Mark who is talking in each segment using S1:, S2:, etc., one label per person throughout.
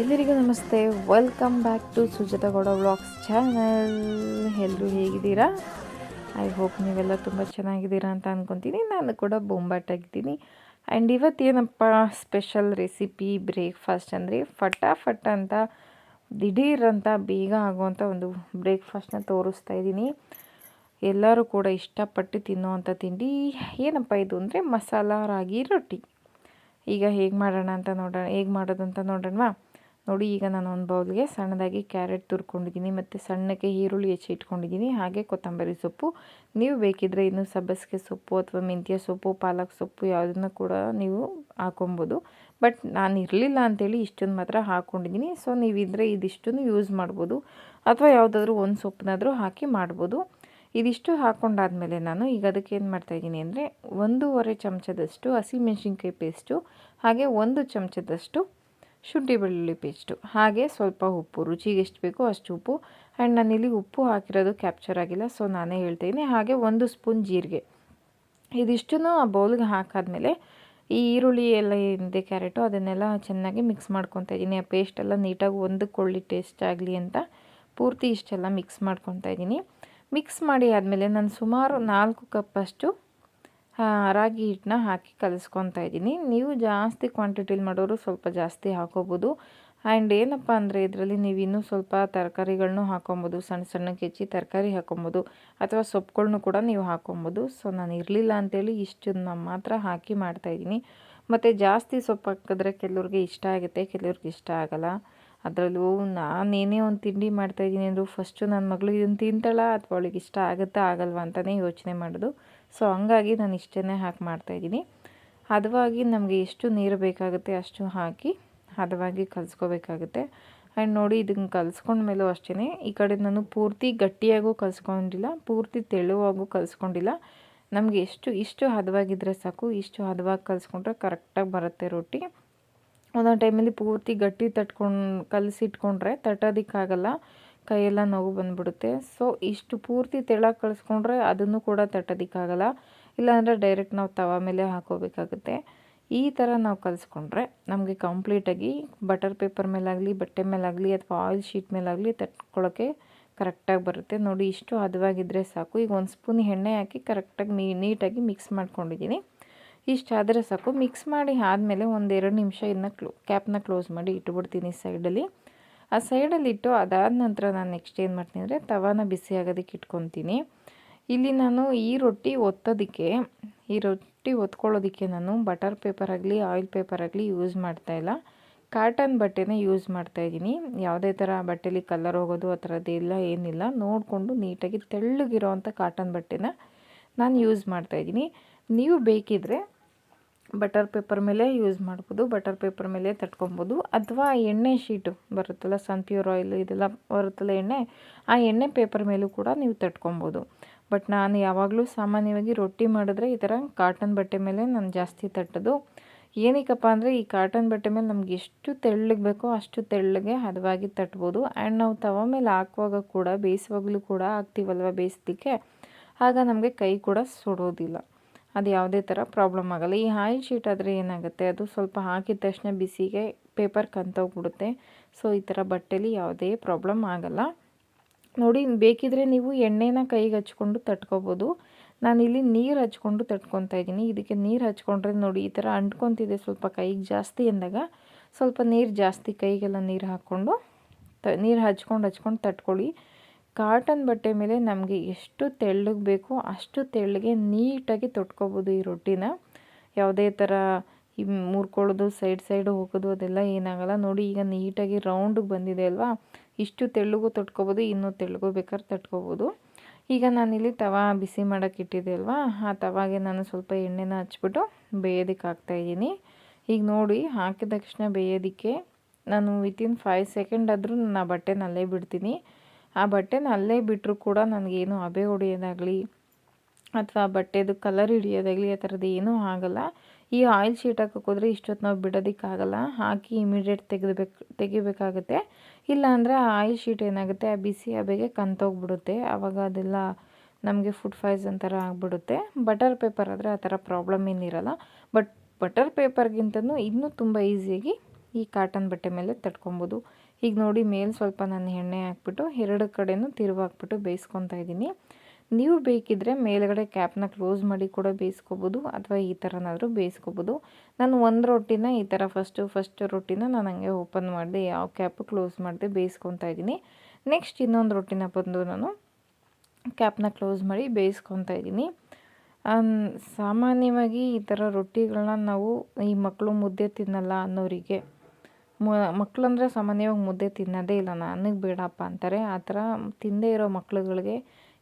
S1: ಎಲ್ಲರಿಗೂ ನಮಸ್ತೆ. Welcome back to Sujatha Gowda vlogs channel ಎಲ್ಲರೂ ಹೇಗಿದ್ದೀರಾ? ಐ ಹೋಪ್ ನೀವೆಲ್ಲ ತುಂಬ ಚೆನ್ನಾಗಿದ್ದೀರಾ ಅಂತ ಅಂದ್ಕೊತೀನಿ ನಾನು ಕೂಡ ಬೊಂಬಾಟಾಗಿದ್ದೀನಿ. ಆ್ಯಂಡ್ ಇವತ್ತೇನಪ್ಪ ಸ್ಪೆಷಲ್ ರೆಸಿಪಿ ಬ್ರೇಕ್ಫಾಸ್ಟ್ ಅಂದರೆ ಫಟಾಫಟ್ ಅಂತ, ದಿಢೀರ್ ಅಂತ, ಬೇಗ ಆಗುವಂಥ ಒಂದು ಬ್ರೇಕ್ಫಾಸ್ಟ್ನ ತೋರಿಸ್ತಾ ಇದ್ದೀನಿ. ಎಲ್ಲರೂ ಕೂಡ ಇಷ್ಟಪಟ್ಟು ತಿನ್ನುವಂಥ ತಿಂಡಿ ಏನಪ್ಪ ಇದು ಅಂದರೆ ಮಸಾಲ ರಾಗಿ ರೊಟ್ಟಿ. ಈಗ ಹೇಗೆ ಮಾಡೋಣ ಅಂತ ನೋಡೋಣ, ಹೇಗೆ ಮಾಡೋದು ಅಂತ ನೋಡೋಣವಾ? ನೋಡಿ, ಈಗ ನಾನು ಒಂದು ಬೌಲ್ಗೆ ಸಣ್ಣದಾಗಿ ಕ್ಯಾರೆಟ್ ತುರ್ಕೊಂಡಿದ್ದೀನಿ ಮತ್ತು ಸಣ್ಣಕ್ಕೆ ಈರುಳ್ಳಿ ಹೆಚ್ಚಿ ಇಟ್ಕೊಂಡಿದ್ದೀನಿ, ಹಾಗೆ ಕೊತ್ತಂಬರಿ ಸೊಪ್ಪು. ನೀವು ಬೇಕಿದ್ದರೆ ಇನ್ನು ಸಬ್ಬಸಿಗೆ ಸೊಪ್ಪು ಅಥವಾ ಮೆಂತ್ಯ ಸೊಪ್ಪು, ಪಾಲಕ್ ಸೊಪ್ಪು ಯಾವುದನ್ನು ಕೂಡ ನೀವು ಹಾಕೊಬೋದು. ಬಟ್ ನಾನು ಇರಲಿಲ್ಲ ಅಂತೇಳಿ ಇಷ್ಟನ್ನು ಮಾತ್ರ ಹಾಕ್ಕೊಂಡಿದ್ದೀನಿ ಸೊ, ನೀವಿದ್ರೆ ಇದಿಷ್ಟನ್ನು ಯೂಸ್ ಮಾಡ್ಬೋದು. ಅಥವಾ ಯಾವುದಾದ್ರೂ ಒಂದು ಸೊಪ್ಪನ್ನಾದರೂ ಹಾಕಿ ಮಾಡ್ಬೋದು. ಇದಿಷ್ಟು ಹಾಕ್ಕೊಂಡಾದಮೇಲೆ ನಾನು ಈಗ ಅದಕ್ಕೆ ಏನು ಮಾಡ್ತಾಯಿದ್ದೀನಿ ಅಂದರೆ ಒಂದೂವರೆ ಚಮಚದಷ್ಟು ಹಸಿಮೆಣ್ಸಿನ್ಕಾಯಿ ಪೇಸ್ಟು ಹಾಗೆ ಒಂದು ಚಮಚದಷ್ಟು ಶುಂಠಿ ಬೆಳ್ಳುಳ್ಳಿ ಪೇಸ್ಟು ಹಾಗೆ ಸ್ವಲ್ಪ ಉಪ್ಪು. ರುಚಿಗೆ ಎಷ್ಟು ಬೇಕೋ ಅಷ್ಟು ಉಪ್ಪು. ಆ್ಯಂಡ್ ನಾನಿಲ್ಲಿ ಉಪ್ಪು ಹಾಕಿರೋದು ಕ್ಯಾಪ್ಚರ್ ಆಗಿಲ್ಲ ಸೊ ನಾನೇ ಹೇಳ್ತಾಯಿದ್ದೀನಿ ಹಾಗೆ ಒಂದು ಸ್ಪೂನ್ ಜೀರಿಗೆ. ಇದಿಷ್ಟನ್ನು ಆ ಬೌಲ್ಗೆ ಹಾಕಾದ್ಮೇಲೆ ಈ ಈರುಳ್ಳಿ ಎಲ್ಲ ಏನಿದೆ ಕ್ಯಾರೆಟು ಅದನ್ನೆಲ್ಲ ಚೆನ್ನಾಗಿ ಮಿಕ್ಸ್ ಮಾಡ್ಕೊತಾ ಇದ್ದೀನಿ. ಆ ಪೇಸ್ಟೆಲ್ಲ ನೀಟಾಗಿ ಒಂದಕ್ಕೊಳ್ಳಿ ಟೇಸ್ಟ್ ಆಗಲಿ ಅಂತ ಪೂರ್ತಿ ಇಷ್ಟೆಲ್ಲ ಮಿಕ್ಸ್ ಮಾಡ್ಕೊತಾ ಇದ್ದೀನಿ. ಮಿಕ್ಸ್ ಮಾಡಿ ಆದಮೇಲೆ ನಾನು ಸುಮಾರು ನಾಲ್ಕು ಕಪ್ಪಷ್ಟು ರಾಗಿ ಹಿಟ್ಟನ್ನ ಹಾಕಿ ಕಲಿಸ್ಕೊತಾ ಇದ್ದೀನಿ. ನೀವು ಜಾಸ್ತಿ ಕ್ವಾಂಟಿಟಿಲಿ ಮಾಡೋರು ಸ್ವಲ್ಪ ಜಾಸ್ತಿ ಹಾಕೋಬೋದು. ಆ್ಯಂಡ್ ಏನಪ್ಪ ಅಂದರೆ ಇದರಲ್ಲಿ ನೀವು ಇನ್ನೂ ಸ್ವಲ್ಪ ತರಕಾರಿಗಳನ್ನೂ ಹಾಕೊಬೋದು, ಸಣ್ಣ ಸಣ್ಣ ಹೆಚ್ಚಿ ತರಕಾರಿ ಹಾಕೊಬೋದು, ಅಥವಾ ಸೊಪ್ಪುಗಳನ್ನು ಕೂಡ ನೀವು ಹಾಕೊಬೋದು. ಸೊ ನಾನು ಇರಲಿಲ್ಲ ಅಂತೇಳಿ ಇಷ್ಟನ್ನ ಮಾತ್ರ ಹಾಕಿ ಮಾಡ್ತಾಯಿದ್ದೀನಿ ಮತ್ತು ಜಾಸ್ತಿ ಸೊಪ್ಪು ಹಾಕಿದ್ರೆ ಕೆಲವ್ರಿಗೆ ಇಷ್ಟ ಆಗುತ್ತೆ, ಕೆಲವ್ರಿಗೆ ಇಷ್ಟ ಆಗೋಲ್ಲ. ಅದರಲ್ಲೂ ನಾನು ಏನೇ ಒಂದು ತಿಂಡಿ ಮಾಡ್ತಾಯಿದ್ದೀನಿ ಅಂದರೂ ಫಸ್ಟು ನನ್ನ ಮಗಳು ಇದನ್ನು ತಿಂತಾಳ ಅಥವಾ ಅವಳಿಗೆ ಇಷ್ಟ ಆಗುತ್ತಾ ಆಗಲ್ವಾ ಅಂತಲೇ ಯೋಚನೆ ಮಾಡೋದು. ಸೊ ಹಂಗಾಗಿ ನಾನು ಇಷ್ಟನ್ನೇ ಹಾಕಿ ಮಾಡ್ತಾಯಿದ್ದೀನಿ ಹದವಾಗಿ ನಮಗೆ ಎಷ್ಟು ನೀರು ಬೇಕಾಗುತ್ತೆ ಅಷ್ಟು ಹಾಕಿ ಹದವಾಗಿ ಕಲಿಸ್ಕೋಬೇಕಾಗುತ್ತೆ. ಆ್ಯಂಡ್ ನೋಡಿ ಇದನ್ನು ಕಲಿಸ್ಕೊಂಡ್ಮೇಲೂ ಅಷ್ಟೇ ಈ ಕಡೆ ನಾನು ಪೂರ್ತಿ ಗಟ್ಟಿಯಾಗೂ ಕಲಿಸ್ಕೊಂಡಿಲ್ಲ, ಪೂರ್ತಿ ತೆಳುವಾಗೂ ಕಲಿಸ್ಕೊಂಡಿಲ್ಲ. ನಮಗೆ ಎಷ್ಟು, ಇಷ್ಟು ಹದವಾಗಿದ್ದರೆ ಸಾಕು, ಇಷ್ಟು ಹದವಾಗಿ ಕಲಿಸ್ಕೊಂಡ್ರೆ ಕರೆಕ್ಟಾಗಿ ಬರುತ್ತೆ ರೊಟ್ಟಿ. ಒಂದೊಂದು ಟೈಮಲ್ಲಿ ಪೂರ್ತಿ ಗಟ್ಟಿ ತಟ್ಕೊಂಡು, ಕಲಸಿಟ್ಕೊಂಡ್ರೆ ತಟ್ಟೋದಕ್ಕಾಗಲ್ಲ. ಕೈಯೆಲ್ಲ ನೋವು ಬಂದುಬಿಡುತ್ತೆ. ಸೊ ಇಷ್ಟು ಪೂರ್ತಿ ತೆಳ್ಳಗೆ ಕಳಿಸ್ಕೊಂಡ್ರೆ ಅದನ್ನು ಕೂಡ ತಟ್ಟೋದಕ್ಕಾಗಲ್ಲ. ಇಲ್ಲಾಂದರೆ ಡೈರೆಕ್ಟ್ ನಾವು ತವ ಮೇಲೆ ಹಾಕೋಬೇಕಾಗುತ್ತೆ. ಈ ಥರ ನಾವು ಕಲಿಸ್ಕೊಂಡ್ರೆ ನಮಗೆ ಕಂಪ್ಲೀಟಾಗಿ ಬಟರ್ ಪೇಪರ್ ಮೇಲಾಗಲಿ, ಬಟ್ಟೆ ಮೇಲಾಗಲಿ ಅಥವಾ ಆಯಿಲ್ ಶೀಟ್ ಮೇಲಾಗಲಿ ತಟ್ಕೊಳ್ಳೋಕ್ಕೆ ಕರೆಕ್ಟಾಗಿ ಬರುತ್ತೆ. ನೋಡಿ, ಇಷ್ಟು ಹದವಾಗಿದ್ದರೆ ಸಾಕು. ಈಗ ಒಂದು ಸ್ಪೂನ್ ಎಣ್ಣೆ ಹಾಕಿ ಕರೆಕ್ಟಾಗಿ ನೀಟಾಗಿ ಮಿಕ್ಸ್ ಮಾಡ್ಕೊಂಡಿದ್ದೀನಿ ಇಷ್ಟಾದರೆ ಸಾಕು. ಮಿಕ್ಸ್ ಮಾಡಿ ಆದಮೇಲೆ ಒಂದು ಎರಡು ನಿಮಿಷ ಇದನ್ನ ಕ್ಲೋ ಕ್ಯಾಪ್ನ ಕ್ಲೋಸ್ ಮಾಡಿ ಇಟ್ಬಿಡ್ತೀನಿ ಸೈಡಲ್ಲಿ ಆ ಸೈಡಲ್ಲಿ ಇಟ್ಟು ಅದಾದ ನಂತರ ನಾನು ನೆಕ್ಸ್ಟ್ ಏನು ಮಾಡ್ತೀನಿ ಅಂದರೆ ತವಾನ ಬಿಸಿ ಆಗೋದಕ್ಕೆ ಇಟ್ಕೊತೀನಿ. ಇಲ್ಲಿ ನಾನು ಈ ರೊಟ್ಟಿ ಒತ್ತೋದಕ್ಕೆ, ಈ ರೊಟ್ಟಿ ಒತ್ಕೊಳ್ಳೋದಕ್ಕೆ ನಾನು ಬಟರ್ ಪೇಪರ್ ಆಗಲಿ ಆಯಿಲ್ ಪೇಪರ್ ಆಗಲಿ ಯೂಸ್ ಮಾಡ್ತಾಯಿಲ್ಲ ಕಾಟನ್ ಬಟ್ಟೆನೇ ಯೂಸ್ ಮಾಡ್ತಾ ಇದ್ದೀನಿ. ಯಾವುದೇ ಥರ ಬಟ್ಟೆಲಿ ಕಲರ್ ಹೋಗೋದು ಆ ಥರದ್ದೆಲ್ಲ ಏನಿಲ್ಲ. ನೋಡಿಕೊಂಡು ನೀಟಾಗಿ ತೆಳ್ಳಗಿರೋವಂಥ ಕಾಟನ್ ಬಟ್ಟೆನ ನಾನು ಯೂಸ್ ಮಾಡ್ತಾಯಿದ್ದೀನಿ ನೀವು ಬೇಕಿದ್ದರೆ ಬಟರ್ ಪೇಪರ್ ಮೇಲೆ ಯೂಸ್ ಮಾಡ್ಬೋದು, ಬಟರ್ ಪೇಪರ್ ಮೇಲೆ ತಟ್ಕೊಬೋದು. ಅಥವಾ ಎಣ್ಣೆ ಶೀಟು ಬರುತ್ತಲ್ಲ ಸನ್ ಪ್ಯೂರ್ ಆಯಿಲ್ ಇದೆಲ್ಲ ಬರುತ್ತಲ್ಲ ಎಣ್ಣೆ, ಆ ಎಣ್ಣೆ ಪೇಪರ್ ಮೇಲೂ ಕೂಡ ನೀವು ತಟ್ಕೊಬೋದು. ಬಟ್ ನಾನು ಯಾವಾಗಲೂ ಸಾಮಾನ್ಯವಾಗಿ ರೊಟ್ಟಿ ಮಾಡಿದ್ರೆ ಈ ಥರ ಕಾಟನ್ ಬಟ್ಟೆ ಮೇಲೆ ನಾನು ಜಾಸ್ತಿ ತಟ್ಟೋದು. ಏನಕ್ಕಪ್ಪ ಅಂದರೆ ಈ ಕಾಟನ್ ಬಟ್ಟೆ ಮೇಲೆ ನಮ್ಗೆ ಎಷ್ಟು ತೆಳ್ಳಗೆ ಬೇಕೋ ಅಷ್ಟು ತೆಳ್ಳಗೆ ಹದವಾಗಿ ತಟ್ಬೋದು. ಆ್ಯಂಡ್ ನಾವು ತವ ಮೇಲೆ ಹಾಕುವಾಗ ಕೂಡ, ಬೇಯಿಸುವಾಗಲೂ ಕೂಡ ಹಾಕ್ತೀವಲ್ವ ಬೇಯಿಸ್ಲಿಕ್ಕೆ, ಆಗ ನಮಗೆ ಕೈ ಕೂಡ ಸುಡೋದಿಲ್ಲ. ಅದು ಯಾವುದೇ ಥರ ಪ್ರಾಬ್ಲಮ್ ಆಗಲ್ಲ. ಈ ಆಯಿಲ್ ಶೀಟ್ ಆದರೆ ಏನಾಗುತ್ತೆ? ಅದು ಸ್ವಲ್ಪ ಹಾಕಿದ ತಕ್ಷಣ ಬಿಸಿಗೆ ಪೇಪರ್ ಕಂತೋಗ್ಬಿಡುತ್ತೆ. ಸೊ ಈ ಥರ ಬಟ್ಟೆಲಿ ಯಾವುದೇ ಪ್ರಾಬ್ಲಮ್ ಆಗಲ್ಲ. ನೋಡಿ ಬೇಕಿದ್ರೆ ನೀವು ಎಣ್ಣೆನ ಕೈಗೆ ಹಚ್ಕೊಂಡು ನಾನು ನಾನಿಲ್ಲಿ ನೀರು ಹಚ್ಕೊಂಡು ತಟ್ಕೊತಾ ಇದ್ದೀನಿ. ಇದಕ್ಕೆ ನೀರು ಹಚ್ಕೊಂಡ್ರೆ ನೋಡಿ, ಈ ಥರ ಅಂಟ್ಕೊತಿದೆ ಸ್ವಲ್ಪ ಕೈಗೆ ಜಾಸ್ತಿ ಅಂದಾಗ ಸ್ವಲ್ಪ ನೀರು ಜಾಸ್ತಿ ಕೈಗೆಲ್ಲ ನೀರು ಹಾಕ್ಕೊಂಡು ತ, ನೀರು ಹಚ್ಕೊಂಡು ಹಚ್ಕೊಂಡು ತಟ್ಕೊಳ್ಳಿ. ಕಾಟನ್ ಬಟ್ಟೆ ಮೇಲೆ ನಮಗೆ ಎಷ್ಟು ತೆಳ್ಳಗೆ ಬೇಕೋ ಅಷ್ಟು ತೆಳ್ಳಗೆ ನೀಟಾಗಿ ತೊಟ್ಕೊಬೋದು ಈ ರೊಟ್ಟಿನ. ಯಾವುದೇ ಥರ ಈ ಮುರ್ಕೊಳ್ಳೋದು, ಸೈಡ್ ಸೈಡ್ ಹೋಗೋದು ಅದೆಲ್ಲ ಏನಾಗಲ್ಲ. ನೋಡಿ, ಈಗ ನೀಟಾಗಿ ರೌಂಡಿಗೆ ಬಂದಿದೆ ಅಲ್ವಾ? ಇಷ್ಟು ತೆಳ್ಳಗೂ ತೊಟ್ಕೊಬೋದು, ಇನ್ನೂ ತೆಳ್ಳಗೂ ಬೇಕಾದ್ರೆ ತಟ್ಕೋಬೋದು. ಈಗ ನಾನಿಲ್ಲಿ ತವಾ ಬಿಸಿ ಮಾಡೋಕ್ಕೆ ಇಟ್ಟಿದ್ದೆ ಅಲ್ವಾ? ಆ ತವಾಗೆ ನಾನು ಸ್ವಲ್ಪ ಎಣ್ಣೆನ ಹಚ್ಬಿಟ್ಟು ಬೇಯೋದಕ್ಕೆ ಹಾಕ್ತಾಯಿದ್ದೀನಿ ಈಗ ನೋಡಿ, ಹಾಕಿದ ತಕ್ಷಣ ಬೇಯೋದಕ್ಕೆ ನಾನು ವಿತಿನ್ ಫೈವ್ ಸೆಕೆಂಡ್ ಆದರೂ ನಾನು ಆ ಬಟ್ಟೆನ ಅಲ್ಲೇ ಬಿಡ್ತೀನಿ. ಆ ಬಟ್ಟೆನ ಅಲ್ಲೇ ಬಿಟ್ಟರು ಕೂಡ ನನಗೇನು ಅಬೆ ಹೊಡೆಯೋದಾಗಲಿ ಅಥವಾ ಬಟ್ಟೆದು ಕಲರ್ ಹಿಡಿಯೋದಾಗಲಿ ಆ ಥರದ್ದು ಏನೂ ಆಗಲ್ಲ. ಈ ಆಯಿಲ್ ಶೀಟ್ ಹಾಕಕ್ಕೆ ಹೋದರೆ ಇಷ್ಟೊತ್ತು ನಾವು ಬಿಡೋದಕ್ಕಾಗಲ್ಲ ಹಾಕಿ ಇಮಿಡಿಯೇಟ್ ತೆಗೆದಬೇಕು, ತೆಗಿಬೇಕಾಗುತ್ತೆ. ಇಲ್ಲಾಂದರೆ ಆ ಆಯಿಲ್ ಶೀಟ್ ಏನಾಗುತ್ತೆ? ಆ ಬಿಸಿ ಹಬೆಗೆ ಕಂತೋಗ್ಬಿಡುತ್ತೆ. ಆವಾಗ ಅದೆಲ್ಲ ನಮಗೆ ಫುಡ್ ಫೈಸ್ ಥರ ಆಗಿಬಿಡುತ್ತೆ. ಬಟರ್ ಪೇಪರ್ ಆದರೆ ಆ ಥರ ಪ್ರಾಬ್ಲಮ್ ಏನಿರಲ್ಲ ಬಟ್ ಬಟರ್ ಪೇಪರ್ಗಿಂತನೂ ಇನ್ನೂ ತುಂಬ ಈಸಿಯಾಗಿ ಈ ಕಾಟನ್ ಬಟ್ಟೆ ಮೇಲೆ ತಟ್ಕೊಬೋದು. ಈಗ ನೋಡಿ ಮೇಲೆ ಸ್ವಲ್ಪ ನಾನು ಎಣ್ಣೆ ಹಾಕ್ಬಿಟ್ಟು ಎರಡು ಕಡೆನೂ ತಿರುವು ಹಾಕ್ಬಿಟ್ಟು ಬೇಯಿಸ್ಕೊತಾ ಇದ್ದೀನಿ. ನೀವು ಬೇಕಿದ್ದರೆ ಮೇಲುಗಡೆ ಕ್ಯಾಪ್ನ ಕ್ಲೋಸ್ ಮಾಡಿ ಕೂಡ ಬೇಯಿಸ್ಕೋಬೋದು ಅಥವಾ ಈ ಥರನಾದರೂ ಬೇಯಿಸ್ಕೋಬೋದು. ನಾನು ಒಂದು ರೊಟ್ಟಿನ ಈ ಥರ ಫಸ್ಟು ಫಸ್ಟ್ ರೊಟ್ಟಿನ ನಾನು ಹಂಗೆ ಓಪನ್ ಮಾಡಿದೆ, ಯಾವ ಕ್ಯಾಪು ಕ್ಲೋಸ್ ಮಾಡಿದೆ ಬೇಯಿಸ್ಕೊತಾ ಇದ್ದೀನಿ. ನೆಕ್ಸ್ಟ್ ಇನ್ನೊಂದು ರೊಟ್ಟಿನ ಬಂದು ನಾನು ಕ್ಯಾಪ್ನ ಕ್ಲೋಸ್ ಮಾಡಿ ಬೇಯಿಸ್ಕೊತಾ ಇದ್ದೀನಿ. ಸಾಮಾನ್ಯವಾಗಿ ಈ ಥರ ರೊಟ್ಟಿಗಳನ್ನ ನಾವು ಈ ಮಕ್ಕಳು ಮುದ್ದೆ ತಿನ್ನಲ್ಲ ಅನ್ನೋರಿಗೆ ಮಕ್ಕಳಂದ್ರೆ ಸಾಮಾನ್ಯವಾಗಿ ಮುದ್ದೆ ತಿನ್ನೋದೇ ಇಲ್ಲ. ನನಗೆ ಬೇಡಪ್ಪ ಅಂತಾರೆ. ಆ ಥರ ತಿಂದೇ ಇರೋ ಮಕ್ಳುಗಳಿಗೆ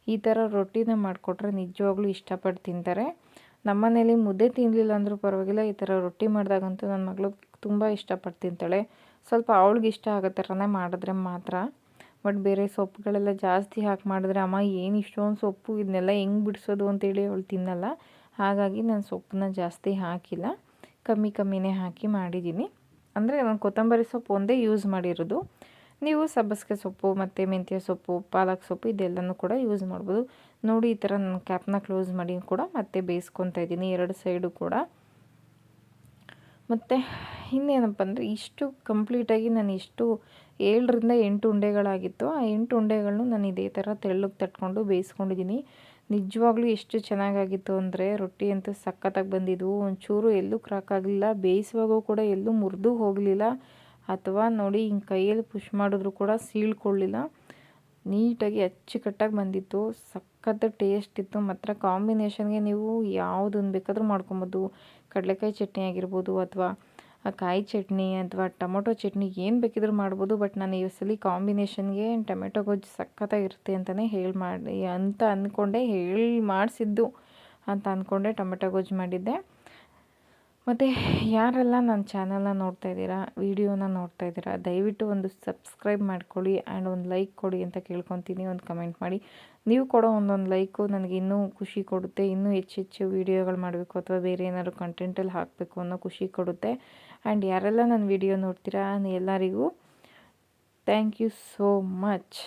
S1: ಈ ಥರ ರೊಟ್ಟಿನೇ ಮಾಡಿಕೊಟ್ರೆ ನಿಜವಾಗ್ಲೂ ಇಷ್ಟಪಟ್ಟು ತಿಂತಾರೆ. ನಮ್ಮನೇಲಿ ಮುದ್ದೆ ತಿನ್ನಲಿಲ್ಲ ಅಂದರೂ ಪರವಾಗಿಲ್ಲ, ಈ ಥರ ರೊಟ್ಟಿ ಮಾಡಿದಾಗಂತೂ ನನ್ನ ಮಗಳು ತುಂಬ ಇಷ್ಟಪಟ್ಟು ತಿಂತಾಳೆ. ಸ್ವಲ್ಪ ಅವಳಿಗೆ ಇಷ್ಟ ಆಗೋ ಥರನೇ ಮಾಡಿದ್ರೆ ಮಾತ್ರ. ಬಟ್ ಬೇರೆ ಸೊಪ್ಪುಗಳೆಲ್ಲ ಜಾಸ್ತಿ ಹಾಕಿ ಮಾಡಿದ್ರೆ, ಅಮ್ಮ, ಏನು ಇಷ್ಟೊಂದು ಸೊಪ್ಪು ಇದನ್ನೆಲ್ಲ ಹೆಂಗೆ ಬಿಡಿಸೋದು? ಅಂತೇಳಿ ಅವಳು ತಿನ್ನಲ್ಲ. ಹಾಗಾಗಿ ನಾನು ಸೊಪ್ಪನ್ನ ಜಾಸ್ತಿ ಹಾಕಿಲ್ಲ. ಕಮ್ಮಿ ಕಮ್ಮಿನೇ ಹಾಕಿ ಮಾಡಿದ್ದೀನಿ. ಅಂದರೆ ಒಂದು ಕೊತ್ತಂಬರಿ ಸೊಪ್ಪು ಒಂದೇ ಯೂಸ್ ಮಾಡಿರೋದು. ನೀವು ಸಬ್ಬಸಿಗೆ ಸೊಪ್ಪು, ಮತ್ತು ಮೆಂತ್ಯ ಸೊಪ್ಪು, ಪಾಲಕ್ ಸೊಪ್ಪು ಇದೆಲ್ಲನೂ ಕೂಡ ಯೂಸ್ ಮಾಡ್ಬೋದು. ನೋಡಿ, ಈ ಥರ ನಾನು ಕ್ಯಾಪ್ನ ಕ್ಲೋಸ್ ಮಾಡಿ ಕೂಡ ಮತ್ತೆ ಬೇಯಿಸ್ಕೊತಾ ಇದ್ದೀನಿ, ಎರಡು ಸೈಡು ಕೂಡ. ಮತ್ತು ಇನ್ನೇನಪ್ಪ ಅಂದರೆ ಇಷ್ಟು ಕಂಪ್ಲೀಟಾಗಿ ನಾನು ಇಷ್ಟು ಏಳರಿಂದ ಎಂಟು ಉಂಡೆಗಳಾಗಿತ್ತು. ಆ ಎಂಟು ಉಂಡೆಗಳನ್ನು ನಾನು ಇದೇ ಥರ ತೆಳ್ಳಗೆ ತಟ್ಕೊಂಡು ಬೇಯಿಸ್ಕೊಂಡಿದ್ದೀನಿ. ನಿಜವಾಗ್ಲೂ ಎಷ್ಟು ಚೆನ್ನಾಗಾಗಿತ್ತು ಅಂದರೆ ರೊಟ್ಟಿ ಅಂತೂ ಸಖತ್ತಾಗಿ ಬಂದಿದ್ವು. ಒಂಚೂರು ಎಲ್ಲೂ ಕ್ರಾಕ್ ಆಗಲಿಲ್ಲ. ಬೇಯಿಸುವಾಗೂ ಕೂಡ ಎಲ್ಲೂ ಮುರಿದು ಹೋಗಲಿಲ್ಲ. ಅಥವಾ ನೋಡಿ, ಹಿಂಗೆ ಕೈಯಲ್ಲಿ ಪುಷ್ ಮಾಡಿದ್ರು ಕೂಡ ಸೀಳ್ಕೊಳ್ಳಿಲ್ಲ. ನೀಟಾಗಿ ಅಚ್ಚುಕಟ್ಟಾಗಿ ಬಂದಿತ್ತು. ಸಖತ್ತು ಟೇಸ್ಟ್ ಇತ್ತು. ಮಾತ್ರ ಕಾಂಬಿನೇಷನ್ಗೆ ನೀವು ಯಾವುದನ್ನು ಬೇಕಾದರೂ ಮಾಡ್ಕೊಬೋದು. ಕಡಲೆಕಾಯಿ ಚಟ್ನಿ ಆಗಿರ್ಬೋದು ಅಥವಾ ಕಾಯಿ ಚಟ್ನಿ ಅಥವಾ ಟೊಮೊಟೊ ಚಟ್ನಿ ಏನು ಬೇಕಿದ್ರೂ ಮಾಡ್ಬೋದು, ಬಟ್ ನಾನು ಈ ಸಲ ಕಾಂಬಿನೇಷನ್ಗೆ ಟೊಮೆಟೊ ಗೊಜ್ಜು ಸಖತ್ತಾಗಿರುತ್ತೆ ಅಂತಲೇ ಹೇಳಿ ಮಾಡಿ, ಅಂತ ಅಂದ್ಕೊಂಡೆ ಹೇಳಿ ಮಾಡಿಸಿದ್ದು ಅಂತ ಅಂದ್ಕೊಂಡೆ ಟೊಮೆಟೊ ಗೊಜ್ಜು ಮಾಡಿದ್ದೆ. ಮತ್ತು ಯಾರೆಲ್ಲ ನನ್ನ ಚಾನಲ್ನ ನೋಡ್ತಾ ಇದ್ದೀರಾ, ವೀಡಿಯೋನ ನೋಡ್ತಾ ಇದ್ದೀರಾ, ದಯವಿಟ್ಟು ಒಂದು ಸಬ್ಸ್ಕ್ರೈಬ್ ಮಾಡ್ಕೊಳ್ಳಿ, ಆ್ಯಂಡ್ ಒಂದು ಲೈಕ್ ಕೊಡಿ ಅಂತ ಕೇಳ್ಕೊತೀನಿ, ಒಂದು ಕಮೆಂಟ್ ಮಾಡಿ. ನೀವು ಕೊಡೋ ಒಂದೊಂದು ಲೈಕು ನನಗೆ ಇನ್ನೂ ಖುಷಿ ಕೊಡುತ್ತೆ, ಇನ್ನೂ ಹೆಚ್ಚು ಹೆಚ್ಚು ವೀಡಿಯೋಗಳು ಮಾಡಬೇಕು ಅಥವಾ ಬೇರೆ ಏನಾದ್ರು ಕಂಟೆಂಟಲ್ಲಿ ಹಾಕಬೇಕು ಅನ್ನೋ ಖುಷಿ ಕೊಡುತ್ತೆ. ಆ್ಯಂಡ್ ಯಾರೆಲ್ಲ ನನ್ನ ವೀಡಿಯೋ ನೋಡ್ತೀರಾ ಎಲ್ಲರಿಗೂ ಥ್ಯಾಂಕ್ ಯು ಸೋ ಮಚ್